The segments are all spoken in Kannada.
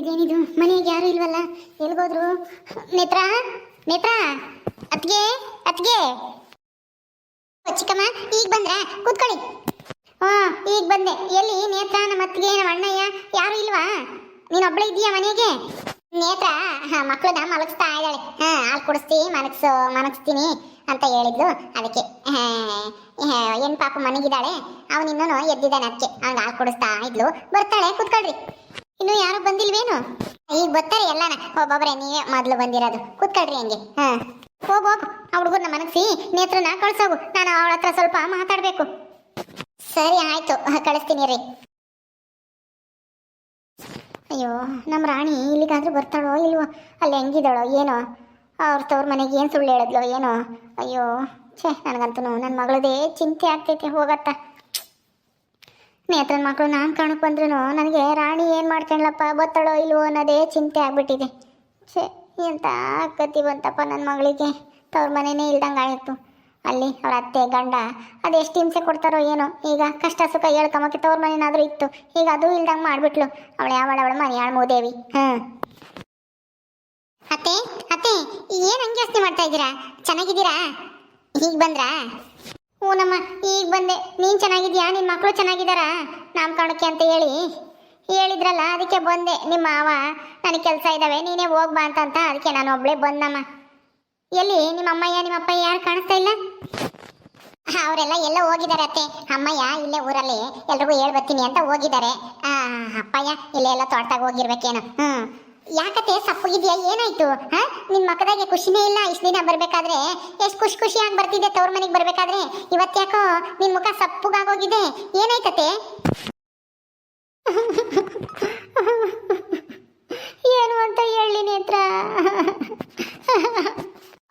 ಇದೇನಿದು? ಮನೆಗೆ ಯಾರು ಇಲ್ವಲ್ಲ? ಎಲ್ಗೋದ್ರು? ನೇತ್ರ? ನೇತ್ರ? ಅತ್ಗೆ ಅತ್ಗೆ ಚಿಕ್ಕಮ್ಮ, ಈಗ ಬಂದ್ರ? ಕೂತ್ಕೊಳ್ಳಿ. ಹಾ ಈಗ ಬಂದೆ. ಎಲ್ಲಿ? ನೇತ್ರ, ನಮ್ಮ ಅತ್ತಿಗೆ, ನಮ್ಮ ಅಣ್ಣಯ್ಯ, ಯಾರು ಇಲ್ವಾ? ನೀನು ಒಬ್ಳೆ ಇದೀಯಾ ಮನೆಗೆ? ನೇತ್ರ, ಹಾ ಮಕ್ಕಳನ್ನ ಮಲಗಿಸ್ತಾ ಇದ್ದಾಳೆ. ಹಾ, ಹಾಲು ಕುಡಿಸ್ತಿ, ಮಲಗಿಸು, ಮಲಗಿಸ್ತೀನಿ ಅಂತ ಹೇಳಿದ್ಲು. ಅದಕ್ಕೆ ಏನ್ ಪಾಪ ಮನೆಗಿದ್ದಾಳೆ? ಅವನಿನ್ನೂ ಎದ್ದಿದ್ದಾನೆ ಅದಕ್ಕೆ ಅವ್ನಿಗೆ ಹಾಲು ಕುಡಿಸ್ತಾ ಇದ್ಲು. ಬರ್ತಾಳೆ, ಕೂತ್ಕೊಳ್ರಿ. ಇನ್ನು ಯಾರು ಬಂದಿಲ್ವೇನು? ಈಗ ಬರ್ತಾರೆ ಎಲ್ಲಾನ. ಒಬ್ಬೊಬ್ರೆ ನೀವೇ ಮೊದ್ಲು ಬಂದಿರೋದು. ಕೂತ್ಕೊಳ್ರಿ ಹಂಗೆ. ಹಾ. ಹೋಗು ಹೋಗು. ಆ ಹುಡುಗರ್ನ ಮನಸ್ಸಿ ನೇತ್ರನ ಕಳ್ಸೋಗು. ನಾನು ಅವಳ ಹತ್ರ ಸ್ವಲ್ಪ ಮಾತಾಡಬೇಕು. ಸರಿ, ಆಯ್ತು. ಕಳಿಸ್ತೀನಿ ರೀ. ಅಯ್ಯೋ, ನಮ್ಮ ರಾಣಿ ಇಲ್ಲಿಗಾದ್ರೂ ಬರ್ತಾಳೋ ಇಲ್ವೋ? ಅಲ್ಲಿ ಹೆಂಗಿದಾಳೋ ಏನೋ? ಅವ್ರ ತವ್ರ ಮನೆಗೆ ಏನು ಸುಳ್ಳು ಹೇಳಿದ್ಲೋ ಏನೋ? ಅಯ್ಯೋ, ಛೇ, ನನಗಂತೂ ನನ್ನ ಮಗಳದೇ ಚಿಂತೆ ಆಗ್ತೈತೆ, ಹೋಗತ್ತ? ನೇತ್ರನ ಮಕ್ಕಳು ನಾನು ಕಾಣಕ್ಕೆ ಬಂದ್ರೂ ನನಗೆ ರಾಣಿ ಏನು ಮಾಡ್ಕೊಂಡ್ಲಪ್ಪ, ಗೊತ್ತಾಳೋ ಇಲ್ವೋ ಅನ್ನೋದೇ ಚಿಂತೆ ಆಗ್ಬಿಟ್ಟಿದೆ. ಛೇ, ಎಂತ ಗತಿ ಬಂತಪ್ಪ ನನ್ನ ಮಗಳಿಗೆ. ತವ್ರ ಮನೆನೇ ಇಲ್ದಂಗೆ ಆಯಿತು. ಅಲ್ಲಿ ಅವ್ರ ಅತ್ತೆ, ಗಂಡ ಅದೆಷ್ಟು ಹಿಂಸೆ ಕೊಡ್ತಾರೋ ಏನೋ. ಈಗ ಕಷ್ಟ ಸುಖ ಹೇಳ್ಕೊಂಬಕ್ಕೆ ತವ್ರ ಮನೆನಾದ್ರೂ ಇತ್ತು. ಈಗ ಅದು ಇಲ್ದಂಗೆ ಮಾಡಿಬಿಟ್ಲು. ಅವಳು ಯಾವಳ ಅವಳ ಮನೆಯಾಳ ಮೂದೇವಿ. ಹಾಂ. ಅತ್ತೆ ಅತ್ತೆ, ಏನು ಹಂಗೆ ಯೋಚನೆ ಮಾಡ್ತಾ ಇದ್ದೀರಾ? ಚೆನ್ನಾಗಿದ್ದೀರಾ? ಈಗ ಬಂದ್ರಾ? ಹ್ಞೂನಮ್ಮ ಈಗ ಬಂದೆ. ನೀನು ಚೆನ್ನಾಗಿದ್ಯಾ? ನಿನ್ನ ಮಕ್ಕಳು ಚೆನ್ನಾಗಿದ್ದಾರಾ? ನಾಮಕರಣಕ್ಕೆ ಅಂತ ಹೇಳಿ. ಹೇಳಿದ್ರಲ್ಲ, ಅದಕ್ಕೆ ಬಂದೆ. ನಿಮ್ಮ ಮಾವ, ನನಗೆ ಕೆಲಸ ಇದ್ದಾವೆ ನೀನೇ ಹೋಗ್ಬಾ ಅಂತ ಅದಕ್ಕೆ ನಾನು ಒಬ್ಬಳೇ ಬಂದಮ್ಮ. ಎಲ್ಲಿ? ನಿಮ್ಮ ಅಮ್ಮಯ್ಯ, ನಿಮ್ಮ ಅಪ್ಪಯ್ಯ ಯಾರು ಕಾಣಿಸ್ತಾ ಇಲ್ಲ? ಅವರೆಲ್ಲ ಎಲ್ಲ ಹೋಗಿದ್ದಾರೆ ಅತ್ತೆ. ಅಮ್ಮಯ್ಯ ಇಲ್ಲೇ ಊರಲ್ಲಿ. ಎಲ್ರಿಗೂ ಹೇಳ್ಬರ್ತೀನಿ ಅಂತ ಹೋಗಿದ್ದಾರೆ. ಅಪ್ಪಯ್ಯ ಇಲ್ಲೇ ಎಲ್ಲ ತೋಟದಾಗ ಹೋಗಿರ್ಬೇಕೇನು. ಹ್ಮ್. ಯಾಕತ್ತೆ ಸಪ್ಪಗಿದ್ಯಾ ಏನಾಯ್ತು? ಹಾ? ನಿನ್ ಮಕ್ಕದಾಗೆ ಖುಷಿನೇ ಇಲ್ಲ ಇಷ್ಟು ದಿನ ಬರ್ಬೇಕಾದ್ರೆ? ಎಷ್ಟು ಖುಷಿ ಖುಷಿಯಾಗಿ ಬರ್ತಿದ್ದೆ ತವ್ರ ಮನೆಗೆ ಬರ್ಬೇಕಾದ್ರೆ? ಇವತ್ತ್ಯಾಕೋ ನಿನ್ ಮುಖ ಸಪ್ಪಗಾಗೋಗಿದೆ. ಏನಾಯ್ತತೆ ಏನು ಅಂತ ಹೇಳಿ ನೇತ್ರ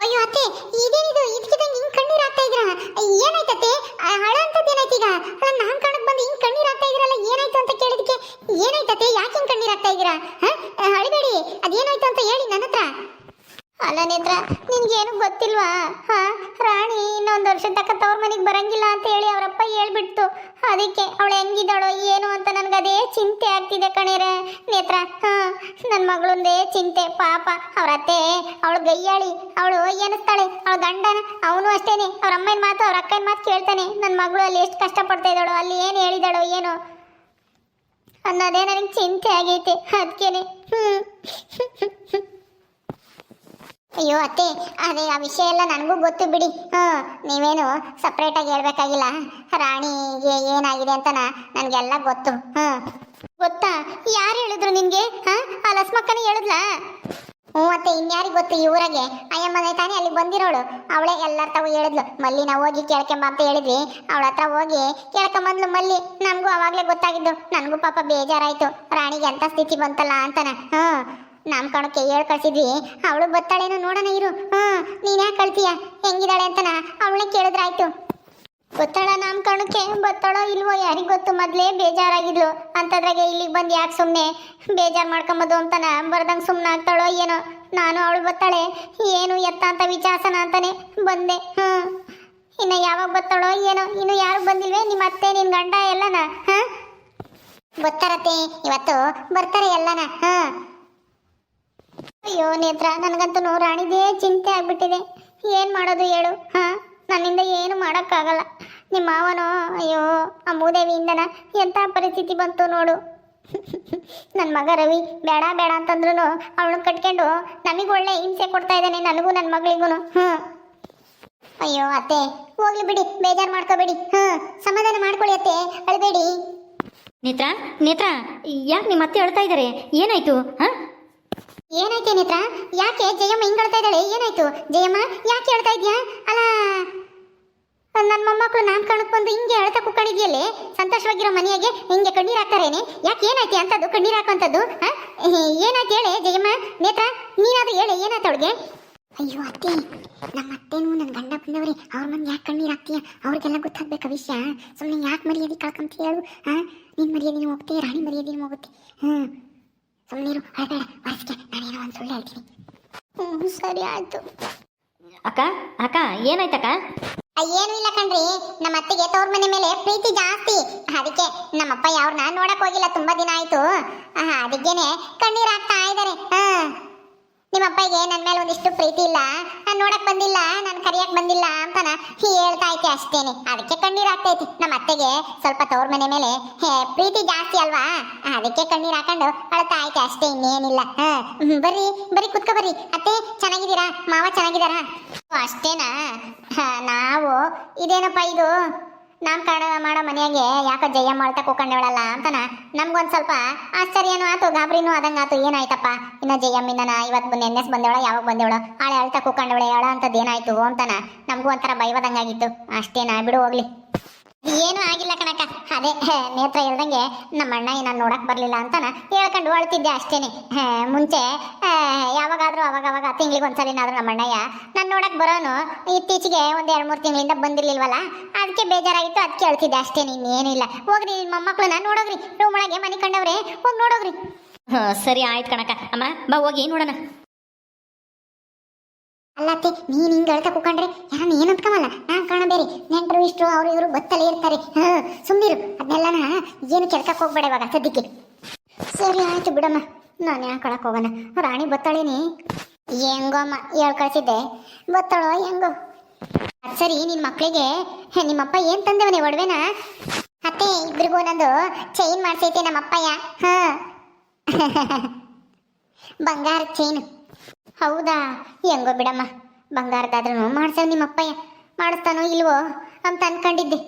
ಅಯ್ಯೋ ಅತ್ತೆ ಇದೇನಿದು ಇದಕ್ಕಿದಂಗೆ ಹಿಂಗ್ ಕಣ್ಣೀರ್ ಆಗ್ತಾ ಇದ್ರ ಏನಾಯ್ತತ್ತೆ ಹಳ ಅಂತದ್ ಏನಾಯ್ತು ಈಗ ಅಲ್ಲ ನಾನ್ ಕಾಣಕ್ ಬಂದು ಹಿಂಗ್ ಕಣ್ಣೀರ್ ಆಗ್ತಾ ಇದ್ರಲ್ಲ ಏನಾಯ್ತು ಅಂತ ಕೇಳಿದಕ್ಕೆ ಏನಾಯ್ತತ್ತೆ ಯಾಕೆ ಹಿಂಗ್ ಕಣ್ಣೀರ್ ಆಗ್ತಾ ಇದ್ದೀರಾ ಹ? ಅಳಿಬೇಡಿ ಅದೇನಾಯ್ತು ಅಂತ ಹೇಳಿ ನನ್ನ ಹತ್ರ ಅಲ್ಲ ನೇತ್ರ ನಿನ್ಗೇನು ಗೊತ್ತಿಲ್ವಾ ಹಾ ಇನ್ನೊಂದು ವರ್ಷದ ತಕ್ಕ ತವ್ರ ಮನೆಗೆ ಬರಂಗಿಲ್ಲ ಅಂತ ಹೇಳಿ ಅವರಪ್ಪ ಹೇಳ್ಬಿಡ್ತು ಅದಕ್ಕೆ ಅವಳು ಹೆಂಗಿದ್ದಾಳೋ ಏನು ಅಂತ ನನಗೆ ಅದೇ ಚಿಂತೆ ಆಗ್ತಿದೆ ಕಣೇರೆ. ನೇತ್ರ, ಹಾ ನನ್ನ ಮಗಳೊಂದೇ ಚಿಂತೆ, ಪಾಪ. ಅವ್ರ ಅತ್ತೆ, ಅವಳು ಗೈಯಾಳಿ, ಅವಳು ಏನಿಸ್ತಾಳೆ ಅವಳ ಗಂಡನ, ಅವನು ಅಷ್ಟೇನೆ. ಅವ್ರ ಅಮ್ಮನ ಮಾತು ಅವ್ರ ಅಕ್ಕನ ಮಾತು ಕೇಳ್ತಾನೆ. ನನ್ನ ಮಗಳು ಅಲ್ಲಿ ಎಷ್ಟು ಕಷ್ಟಪಡ್ತಾ ಇದ್ದಾಳೋ, ಅಲ್ಲಿ ಏನು ಹೇಳಿದಾಳೋ ಏನು. ಅನ್ನೋದೇ ನನಗೆ ಚಿಂತೆ ಆಗೈತೆ. ಅದಕ್ಕೇನೆ ಹ್ಮ್. ಅಯ್ಯೋ ಅತ್ತೆ, ಅದೇ ಆ ವಿಷಯ ಎಲ್ಲ ನನಗೂ ಗೊತ್ತು ಬಿಡಿ. ಹಾಂ, ನೀವೇನು ಸಪ್ರೇಟಾಗಿ ಹೇಳಬೇಕಾಗಿಲ್ಲ. ರಾಣಿಗೆ ಏನಾಗಿದೆ ಅಂತ ನನಗೆಲ್ಲ ಗೊತ್ತು. ಹಾಂ. ಗೊತ್ತಾ? ಯಾರು ಹೇಳಿದ್ರು ನಿನಗೆ? ಹಾಂ, ಆ ಲಸ್ಮಕ್ಕನೇ ಹೇಳಿದ್ಲಾ? ಹ್ಞೂ ಅತ್ತೆ, ಇನ್ಯಾರಿಗೆ ಗೊತ್ತು ಈ ಊರಾಗೆ? ಅಯ್ಯಮ್ಮನೆ ತಾನೇ ಅಲ್ಲಿ ಬಂದಿರೋಳು. ಅವಳೇ ಎಲ್ಲರ ತಾವು ಹೇಳಿದ್ಲು. ಮಲ್ಲಿ, ನಾವು ಹೋಗಿ ಕೇಳ್ಕೊಂಬ ಅಂತ ಹೇಳಿದ್ವಿ. ಅವಳ ಹತ್ರ ಹೋಗಿ ಕೇಳ್ಕೊಂಬಂದ್ಲು ಮಲ್ಲಿ. ನಮಗೂ ಅವಾಗಲೇ ಗೊತ್ತಾಗಿದ್ದು. ನನಗೂ ಪಾಪ ಬೇಜಾರಾಯಿತು. ರಾಣಿಗೆ ಎಂಥ ಸ್ಥಿತಿ ಬಂತಲ್ಲ ಅಂತಾನೆ. ಹ್ಞೂ ನಾಮಕರಣಕ್ಕೆ ಹೇಳ್ ಕಳ್ಸಿದ್ವಿ, ಅವಳು ಬತ್ತಾಳೇನೋ ನೋಡೋಣ ಇರು. ಹ್ಮ್, ನೀನ್ ಯಾಕೆ ಕಳ್ತೀಯ? ಹೆಂಗಿದಾಳೆ ಅಂತನ? ಅವಳನ್ನ ಕೇಳಿದ್ರಾಯ್ತು. ಗೊತ್ತಾಳ ಕಣಕ್ಕೆ ಬತ್ತಾಳೋ ಇಲ್ವೋ ಯಾರಿಗ್ ಗೊತ್ತು? ಮೊದಲೇ ಬೇಜಾರಾಗಿದ್ಲು. ಅಂತದ್ರಾಗೆ ಇಲ್ಲಿಗೆ ಬಂದು ಯಾಕೆ ಸುಮ್ಮನೆ ಬೇಜಾರು ಮಾಡ್ಕೊಂಬೋದು ಅಂತನ? ಬರ್ದಂಗೆ ಸುಮ್ಮನೆ ಆಗ್ತಾಳೋ ಏನೋ? ನಾನು ಅವಳು ಬತ್ತಾಳೆ ಏನು ಎತ್ತ ಅಂತ ವಿಚಾರಸನ ಅಂತಾನೆ ಬಂದೆ. ಹ್ಞೂ ಇನ್ನು ಯಾವಾಗ ಬತ್ತಾಳೋ ಏನೋ? ಇನ್ನು ಯಾರು ಬಂದಿಲ್ವೇ? ನಿಮ್ಮ ಅತ್ತೆ ನಿನ್ನ ಗಂಡ ಎಲ್ಲನ? ಹಾ ಬರ್ತಾರತ್ತೆ, ಇವತ್ತು ಬರ್ತಾರೆ ಎಲ್ಲನ? ಹಾ ಅಯ್ಯೋ, ನೇತ್ರ, ನನಗಂತೂ ರಾಣಿದೇ ಚಿಂತೆ ಆಗ್ಬಿಟ್ಟಿದೆ. ಏನು ಮಾಡೋದು ಹೇಳು, ಹಾ? ನನ್ನಿಂದ ಏನು ಮಾಡೋಕ್ಕಾಗಲ್ಲ. ನಿಮ್ಮ ಮಾವನೋ, ಅಯ್ಯೋ, ಆ ಎಂಥ ಪರಿಸ್ಥಿತಿ ಬಂತು ನೋಡು. ನನ್ನ ಮಗ ರವಿ ಬೇಡ ಬೇಡ ಅಂತಂದ್ರೂ ಅವಳನ್ನ ಕಟ್ಕೊಂಡು ನಮಗೆ ಒಳ್ಳೆ ಹಿಂಸೆ ಕೊಡ್ತಾ ಇದ್ದಾನೆ, ನನಗೂ ನನ್ನ ಮಗಳಿಗೂ ಹ್ಞೂ ಅಯ್ಯೋ, ಅತ್ತೆ, ಹೋಗ್ಲಿ ಬಿಡಿ, ಬೇಜಾರು ಮಾಡ್ಕೋಬೇಡಿ ಹ್ಞೂ ಸಮಾಧಾನ ಮಾಡ್ಕೊಳ್ಳಿ ಅತ್ತೆ, ಅಳಬೇಡಿ. ನೇತ್ರ ನೇತ್ರ, ಯಾಕೆ ನಿಮ್ಮ ಅತ್ತೆ ಹೇಳ್ತಾ ಇದ್ದಾರೆ ಏನಾಯ್ತು, ಹಾ? ಏನಾಯ್ತು ನೇತ್ರ? ಯಾಕೆ ಜಯಮ್ಮ ಹಿಂಗ್ ಹೇಳ್ತಾ ಇದ್ದಾಳೆ? ಏನಾಯ್ತು? ಜಯಮ್ಮ, ಯಾಕೆ ಹೇಳ್ತಾ ಇದ್ಯಾ? ಅಲ್ಲ ನನ್ನ ಮೊಮ್ಮಕ್ಕಳು ನಾಮಕರಣಕ್ಕೆ ಬಂದು ಹಿಂಗೆ ಹೇಳ್ತಾ ಕುಕ್ಕಣಿದ್ಯಲ್ಲೇ ಸಂತೋಷವಾಗಿರೋ ಮನೆಯಾಗೆ ಹಿಂಗೆ ಕಣ್ಣೀರ್ ಹಾಕ್ತಾರೇನೆ? ಯಾಕೆ ಏನಾಯ್ತು ಅಂತದ್ದು? ಕಣ್ಣೀರ್ ಹಾಕುವಂಥದ್ದು? ಏನಾಯ್ತು ಹೇಳಿ ಜಯಮ್ಮ? ನೇತ್ರ, ನೀನಾದ್ರೂ ಹೇಳಿ, ಏನಾಯ್ತು ಅವಳಿಗೆ? ಅಯ್ಯೋ ಅತ್ತೆ, ನಮ್ಮ ಅತ್ತೆನೂ ನನ್ನ ಗಂಡ ಬಂದವ್ರೆ, ಅವ್ರ ಮನೆ ಯಾಕೆ ಕಣ್ಣೀರ್ ಹಾಕ್ತೀಯ? ಅವ್ರಿಗೆಲ್ಲ ಗೊತ್ತಾಗ್ಬೇಕು ವಿಷಯ. ಸುಮ್ಮನೆ ಯಾಕೆ ಮರ್ಯಾದೆ ಕಳ್ಕೊಂತ ಹೇಳು, ಹಾ? ನಿನ್ ಮರ್ಯಾದೆನೂ ಹೋಗುತ್ತೆ, ರಾಣಿ ಮರ್ಯಾದೆನೂ ಹೋಗುತ್ತೆ. ಹ್ಮ್ ಸುಮ್ಮನಿರು ಅಳಬೇಡ ವರ್ಷಕ್ಕೆ ನಾನೇನೋ ಒಂದು ಸುಳ್ಳು ಹೇಳ್ತೀನಿ. ಹ್ಞೂ ಸರಿ ಆಯ್ತು. ಅಕ್ಕ ಅಕ್ಕ ಏನಾಯ್ತಕ್ಕ? ಏನು ಇಲ್ಲ ಕಣ್ರಿ. ನಮ್ಮ ಅತ್ತೆಗೆ ತವ್ರ ಮನೆ ಮೇಲೆ ಪ್ರೀತಿ ಜಾಸ್ತಿ. ಅದಕ್ಕೆ ನಮ್ಮಪ್ಪ ಯಾವ್ರನ್ನ ನೋಡಕ್ ಹೋಗಿಲ್ಲ ತುಂಬಾ ದಿನ ಆಯ್ತು. ಅದಕ್ಕೇನೆ ಕಣ್ಣೀರ್ ಹಾಕ್ತಾ ಇದಾರೆ. ಹಾ ನಿಮ್ಮಪ್ಪಗೆ ನನ್ನ ಮೇಲೆ ಒಂದಿಷ್ಟು ಪ್ರೀತಿ ಇಲ್ಲ. ನಾನು ನೋಡಕ್ ಬಂದಿಲ್ಲ ನಾನು ಕರಿಯಕ್ ಬಂದಿಲ್ಲ ಅಂತನ ಹೇಳ್ತಾ ಐತೆ ಅಷ್ಟೇನೆ. ಅದಕ್ಕೆ ಕಣ್ಣೀರ್ ಆಗ್ತೈತಿ ನಮ್ಮ ಅತ್ತೆಗೆ ಸ್ವಲ್ಪ ತವ್ರ ಮನೆ ಮೇಲೆ ಹೇ, ಪ್ರೀತಿ ಜಾಸ್ತಿ ಅಲ್ವಾ? ಅದಕ್ಕೆ ಕಣ್ಣೀರ್ ಹಾಕೊಂಡು ಅಳ್ತಾ ಐತೆ ಅಷ್ಟೇ ಇನ್ನೇನಿಲ್ಲ. ಬರ್ರಿ ಬರೀ ಕುತ್ಕೊ ಬರ್ರಿ. ಅತ್ತೆ ಚೆನ್ನಾಗಿದ್ದೀರಾ? ಮಾವ ಚೆನ್ನಾಗಿದ್ದಾರಾ? ಅಷ್ಟೇನಾ? ನಾವು ಇದೇನಪ್ಪ ಇದು? ನಾಮಕರಣ ಮಾಡೋ ಮನೆಯಾಗೆ ಯಾಕೋ ಜಯಮ್ಮ ಅಳ್ತಾ ಕೂಕೊಂಡವಳಲ್ಲ ಅಂತನ? ನಮ್ಗೊಂದ್ ಸ್ವಲ್ಪ ಆಶ್ಚರ್ಯನೂ ಆತು, ಗಾಬರಿನೂ ಅದಂಗ್ ಆತು ಏನಾಯ್ತಪ್ಪ? ಇನ್ನ ಜಯಮ್ಮಿನ ಇವತ್ತು ನೆನ್ನೆಸ್ ಬಂದವಳ, ಯಾವಾಗ ಬಂದೇವಳ? ಆಳೆ ಅಳ್ತಾ ಕೂಕೊಂಡವಳೆ ಹೇಳ ಅಂತದ್ ಏನಾಯ್ತು ಅಂತನ? ನಮಗೂ ಒಂಥರ ಭಯವಾದಂಗಾಗಿತ್ತು. ಅಷ್ಟೇನಾ, ಬಿಡು ಹೋಗ್ಲಿ. ಏನೂ ಆಗಿಲ್ಲ ಕಣಕ ಅದೇ ನೇತ್ರ ಹೇಳ್ದಂಗೆ ನಮ್ಮ ಅಣ್ಣ ನಾನು ನೋಡಕ್ ಬರ್ಲಿಲ್ಲ ಅಂತಾನ ಹೇಳ್ಕೊಂಡು ಅಳ್ತಿದ್ದೆ ಅಷ್ಟೇನೆ. ಮುಂಚೆ ಯಾವಾಗಾದ್ರೂ ಅವಾಗ ಅವಾಗ ತಿಂಗಳಿಗೆ ಒಂದ್ಸಲಿನಾದ್ರೂ ನಮ್ಮ ಅಣ್ಣಯ್ಯ ನಾನು ನೋಡಕ್ ಬರೋನು ಇತ್ತೀಚೆಗೆ ಒಂದ್ ಎರಡ್ ಮೂರು ತಿಂಗಳಿಂದ ಬಂದಿರ್ಲಿಲ್ವಲ್ಲ? ಅದಕ್ಕೆ ಬೇಜಾರಾಗಿತ್ತು ಅದಕ್ಕೆ ಹೇಳ್ತಿದ್ದೆ ಅಷ್ಟೇನೆ ಇನ್ನೇನಿಲ್ಲ ಹೋಗ್ರಿ ನಿಮ್ಮ ಮೊಮ್ಮಕ್ಳನ್ನ ನೋಡೋಗ್ರಿ. ರೂಮ್ ಒಳಗೆ ಮನೆ ಕಂಡವ್ರೆ, ಹೋಗಿ ನೋಡೋಗ್ರಿ. ಸರಿ, ಆಯ್ತು ಕಣಕ್ಕ. ಅಮ್ಮ, ಬಾ, ಹೋಗಿ ನೋಡೋಣ. ಅಲ್ಲತ್ತೆ, ನೀನ್ ಹಿಂಗ್ ಅಳ್ತಾ ಕೂಕೊಂಡ್ರೆ ಯಾರನ್ನ ಏನ್ ಅಂದ್ಕಮಲ್ಲ ನಾನ್ ಕಾಣ ಬೇರೆ ನೆಂಟರು ಇಷ್ಟು ಅವ್ರು ಇವರು ಬತ್ತಲೇ ಇರ್ತಾರೆ. ಹಾ, ಸುಮ್ನಿರು. ಅದನ್ನೆಲ್ಲನ ಏನು ಕೆಲ್ಸಕ್ಕೆ ಹೋಗ್ಬೇಡ ಇವಾಗ ಸದ್ಯಕ್ಕೆ. ಸರಿ ಆಯ್ತು ಬಿಡಮ್ಮ. ನಾನು ಯಾಕೆ ಹೋಗೋಣ ರಾಣಿ ಬತ್ತಾಳೇನಿ. ಹೆಂಗೋ ಅಮ್ಮ, ಹೇಳ್ ಕಳ್ಸಿದ್ದೆ. ಬತ್ತಾಳೋ, ಹೆಂಗೋ? ಸರಿ ನಿಮ್ಮ ಮಕ್ಕಳಿಗೆ ನಿಮ್ಮಪ್ಪ ಏನು ತಂದೆವನೇ ಒಡವೆನ? ಅತ್ತೆ, ಇಬ್ರಿಗೂ ನಂದು ಚೈನ್ ಮಾಡ್ಸೈತೆ ನಮ್ಮಪ್ಪಯ್ಯ. ಹಾ. ಬಂಗಾರ ಚೈನ್ ಹೌದಾ? ಹೆಂಗೋ ಬಿಡಮ್ಮ. ಬಂಗಾರದಾದ್ರೂ ನಿಮ್ಮ ನಿಮ್ಮಪ್ಪಯ್ಯ. ಮಾಡಿಸ್ತಾನೋ ಇಲ್ವೋ ಅಂತ ಅನ್ಕೊಂಡಿದ್ದೆ.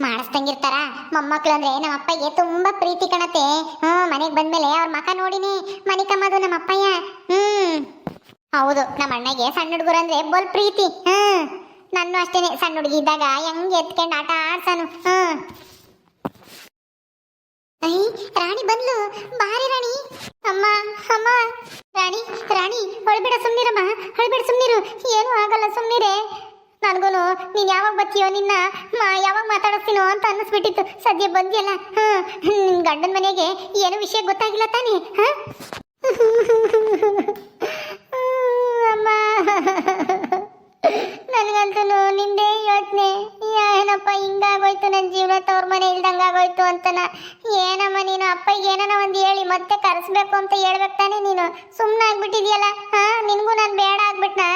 ಮಾಡಿಸ್ತಂಗಿರ್ತಾರ ಮೊಮ್ಮಕ್ಳು ಅಂದ್ರೆ ನಮ್ಮ ಅಪ್ಪಗೆ ತುಂಬಾ ಪ್ರೀತಿ ಕಣತೆ. ಹ್ಞೂ, ಮನೆಗೆ ಬಂದ್ಮೇಲೆ ಅವ್ರ ಮಕ ನೋಡಿನಿ. ಮನೆ ಕಮ್ಮದು ನಮ್ಮ ಅಪ್ಪಯ್ಯ ಹ್ಮ್ ಹೌದು ನಮ್ಮ ಅಣ್ಣಗೆ ಸಣ್ಣ ಹುಡುಗರು ಅಂದ್ರೆ ಬೋಲ್ ಪ್ರೀತಿ. ಹ್ಮ್ ನಾನು ಅಷ್ಟೇನೆ. ಸಣ್ಣ ಹುಡುಗಿ ಇದ್ದಾಗ ಹೆಂಗ್ ಎತ್ಕೊಂಡು ಆಟ ಆಡ್ಸಾನು. ಹ್ಮ್ ಐ ರಾಣಿ ಬಂದ್ಲು. ಬಾರಿ ರಾಣಿ. ಅಮ್ಮ ಅಮ್ಮ. ರಾಣಿ ರಾಣಿ, ಹೊಳ್ಬೇಡ ಸುಮ್ನಿರಮ್ಮ, ಹೊಳ್ಬೇಡ ಸುಮ್ನಿರು. ಏನು ಆಗಲ್ಲ ಸುಮ್ನಿರೆ. ನನಗೂನು ನೀನು ಯಾವಾಗ ಬರ್ತೀಯೋ ನಿನ್ನ ಮಾ- ಯಾವಾಗ ಮಾತಾಡಿಸ್ತೀನೋ ಅಂತ ಅನ್ನಿಸ್ಬಿಟ್ಟಿತ್ತು. ಸದ್ಯ ಬಂದಿಯಲ್ಲ. ಹಾ ನಿನ್ ಗಂಡನ ಮನೆಗೆ ಏನು ವಿಷಯ ಗೊತ್ತಾಗಿಲ್ಲ ತಾನೇ, ಹಾಂ? ಅಮ್ಮ. ನನಗಂತೂ ನಿಂದೇ ಯೋಚನೆ. ಏನಪ್ಪ ಹಿಂಗಾಗೋಯ್ತು ನನ್ನ ಅವ್ರ ಮನೆ ಇಲ್ದಂಗಾಗೋಯ್ತು ಅಂತನ. ಏನಮ್ಮ ನೀನು ಅಪ್ಪಗೆ ಏನನ ಒಂದು ಹೇಳಿ, ಮತ್ತೆ ಕರೆಸ್ಬೇಕು ಅಂತ ಹೇಳ್ಬೇಕು ತಾನೇ ನೀನು. ಸುಮ್ಮನೆ ಆಗ್ಬಿಟ್ಟಿದ್ಯಲ್ಲ, ಹಾ? ನಿನ್ಗೂ ನಾನು ಬೇಡ ಆಗ್ಬಿಟ್ನಾ?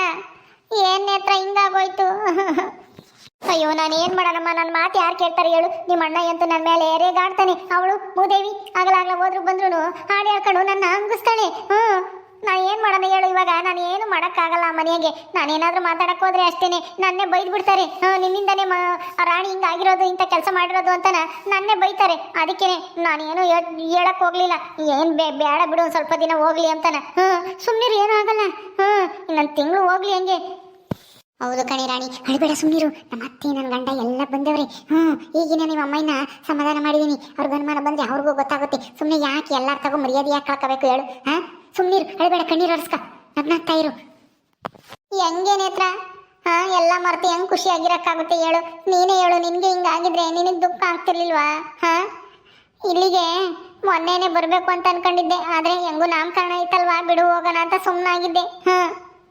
ಏನ್ ನೇತ್ರ ಹಿಂಗಾಗೋಯ್ತು ಅಯ್ಯೋ, ನಾನು ಏನ್ ಮಾಡೋಣಮ್ಮ? ನನ್ನ ಮಾತು ಯಾರು ಕೇಳ್ತಾರೆ ಹೇಳು. ನಿಮ್ಮ ಅಣ್ಣ ಅಂತೂ ನನ್ನ ಮೇಲೆ ಏರೇಗಾಡ್ತಾನೆ ಅವಳು ಮೂದೇವಿ ಆಗಲಾಗ್ಲ ಹೋದ್ರು ಬಂದ್ರು ಹಾಡು ಹೇಳ್ಕೊಂಡು ನನ್ನ ಹಂಗಿಸ್ತಾಳೆ. ಹ್ಮ್. ನಾ ಏನು ಮಾಡೋದು ಹೇಳು, ಇವಾಗ ನಾನು ಏನು ಮಾಡೋಕ್ಕಾಗಲ್ಲ ಮನೆಗೆ. ನಾನೇನಾದ್ರೂ ಮಾತಾಡಕ್ಕೆ ಹೋದ್ರೆ ಅಷ್ಟೇನೆ. ನನ್ನೇ ಬೈದು ಬಿಡ್ತಾರೆ. ನಿನ್ನಿಂದನೇ ಮ ರಾಣಿ ಹಿಂಗಾಗಿರೋದು ಇಂಥ ಕೆಲಸ ಮಾಡಿರೋದು ಅಂತನ ನನ್ನೇ ಬೈತಾರೆ. ಅದಕ್ಕೇನೆ ನಾನೇನು ಹೇಳಕ್ಕೆ ಹೋಗಲಿಲ್ಲ. ಏನು ಬೇ ಬೇಡ ಬಿಡು, ಒಂದು ಸ್ವಲ್ಪ ದಿನ ಹೋಗ್ಲಿ ಅಂತಾನೆ ಹ್ಞೂ ಸುಮ್ಮನಿರು ಏನೂ ಆಗಲ್ಲ. ಹ್ಞೂ ನನ್ನ ತಿಂಗಳು ಹೋಗಲಿ ಹಂಗೆ. ಹೌದು ಕಣಿ ರಾಣಿ, ಅಳಬೇಡ ಸುಮ್ಮನಿರು ನಮ್ಮ ಅತ್ತೆ, ನನ್ನ ಗಂಡ ಎಲ್ಲ ಬಂದವ್ರೆ. ಹ್ಞೂ ಈಗಿನ ನಿಮ್ಮ ಅಮ್ಮನ ಸಮಾಧಾನ ಮಾಡಿದ್ದೀನಿ ಅವ್ರಿಗೆ ಅನುಮಾನ ಬಂದರೆ ಅವ್ರಿಗೂ ಗೊತ್ತಾಗುತ್ತೆ. ಸುಮ್ಮನೆ ಯಾಕೆ ಎಲ್ಲರ ತಗೋ ಮರ್ಯಾದೆ ಯಾಕೆ ಕಳ್ಕೋಬೇಕು ಹೇಳು, ಹಾ? ಸುಮ್ಮನಿರು ಅಳಬೇಡ, ಕಣ್ಣೀರು ಅರ್ಸ್ಕ ನಗ್ನಾಗ್ತಾ ಇರು. ಹೆಂಗೆ ನೇತ್ರ? ಹಾ, ಎಲ್ಲ ಮರ್ತು ಹೆಂಗ್ ಖುಷಿ ಆಗಿರಕ್ಕಾಗುತ್ತೆ ಹೇಳು. ನೀನೇ ಹೇಳು, ನಿನ್ಗೆ ಹಿಂಗಾಗಿದ್ರೆ ನಿನಗೆ ದುಃಖ ಆಗ್ತಿರ್ಲಿಲ್ವಾ? ಹಾ? ಇಲ್ಲಿಗೆ ಮೊನ್ನೆನೆ ಬರ್ಬೇಕು ಅಂತ ಅನ್ಕೊಂಡಿದ್ದೆ, ಆದ್ರೆ ಹೆಂಗೂ ನಾಮಕರಣ ಐತಲ್ವಾ, ಬಿಡು, ಹೋಗೋಣ ಅಂತ ಸುಮ್ಮನಾಗಿದ್ದೆ ಹಾ?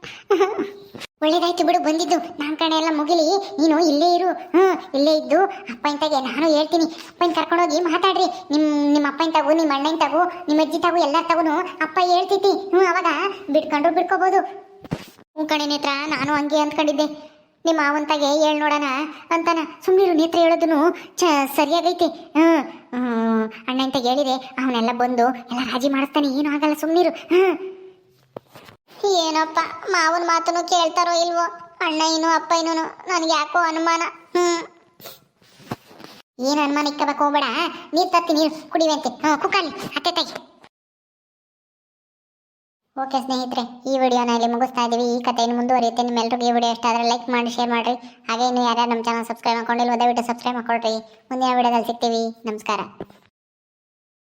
ಒಳ್ಳೇದಾಯ್ತು ಬಿಡು, ಬಂದಿದ್ದು. ನಾಮಕರಣ ಎಲ್ಲ ಮುಗಿಲಿ. ನೀನು ಇಲ್ಲೇ ಇರು. ಹ್ಮ್ ಇಲ್ಲೇ ಇದ್ದು. ಅಪ್ಪನ ತಗೆ ನಾನು ಹೇಳ್ತೀನಿ. ಅಪ್ಪನ ಕರ್ಕೊಂಡೋಗಿ ಮಾತಾಡ್ರಿ. ನಿಮ್ ನಿಮ್ಮ ಅಪ್ಪನ ತಗು ನಿಮ್ಮ ಅಣ್ಣನ ತಗು ನಿಮ್ಮ ಅಜ್ಜಿ ತಗು, ಎಲ್ಲರ ತಗುನು ಅಪ್ಪ ಹೇಳ್ತೈತಿ. ಹ್ಞೂ, ಅವಾಗ ಬಿಟ್ಕೊಂಡ್ರು ಬಿಡ್ಕೋಬಹುದು ಹ್ಞೂ ಕಣೆ ನೇತ್ರ, ನಾನು ಹಂಗೆ ಅಂದ್ಕೊಂಡಿದ್ದೆ. ನಿಮ್ಮ ಮಾವಂತಾಗೆ ಹೇಳ್ ನೋಡೋಣ ಅಂತಾನ. ಸುಮ್ಮನಿರು ನೇತ್ರ ಹೇಳೋದನ್ನು ಚ ಸರಿಯಾಗೈತೆ. ಹ್ಞೂ ಅಣ್ಣ ಅಂತ ಹೇಳಿದೆ. ಅವನೆಲ್ಲ ಬಂದು ಎಲ್ಲ ರಾಜಿ ಮಾಡಿಸ್ತಾನೆ. ಏನೂ ಆಗಲ್ಲ ಸುಮ್ಮನಿರು ಹ್ಮ್ ಏನಪ್ಪ, ಮಾವನ ಮಾತನ್ನು ಕೇಳ್ತಾರೋ ಇಲ್ವೋ? ಅಣ್ಣ ಏನು ಅಪ್ಪ ಏನೂ ನನಗೆ ಯಾಕೋ ಅನುಮಾನ? ಹ್ಮ್. ಏನು ಅನುಮಾನ ಇಕ್ಕಬೇಕು ಹೋಗ್ಬೇಡ ನೀರು ತತ್ತಿ, ನೀರು ಕುಡಿವಂತೆ ಹ್ಞೂ ಕುಕ್ಕಲ್ಲಿ ಅತ್ತೆ ತಾಯಿ ಓಕೆ ಸ್ನೇಹಿತರೆ, ಈ ವಿಡಿಯೋನ ಇಲ್ಲಿ ಮುಗಿಸ್ತಾ ಇದ್ದೀವಿ ಈ ಕಥೆಯನ್ನು ಮುಂದುವರಿಯುತ್ತೆ. ನಿಮ್ಮೆಲ್ಲರಿಗೂ ಈ ವಿಡಿಯೋ ಇಷ್ಟ ಆದರೆ ಲೈಕ್ ಮಾಡಿ ಶೇರ್ ಮಾಡಿರಿ. ಹಾಗೆ ಇನ್ನು ಯಾರ್ಯಾರು ನಮ್ಮ ಚಾನಲ್ ಸಬ್ಸ್ಕ್ರೈಬ್ ಮಾಡ್ಕೊಂಡಿಲ್ಲ ದಯವಿಟ್ಟು ಸಬ್ಸ್ಕ್ರೈಬ್ ಮಾಡ್ಕೊಳ್ರಿ. ಮುಂದಿನ ವಿಡಿಯೋದಲ್ಲಿ ಸಿಗ್ತೀವಿ. ನಮಸ್ಕಾರ.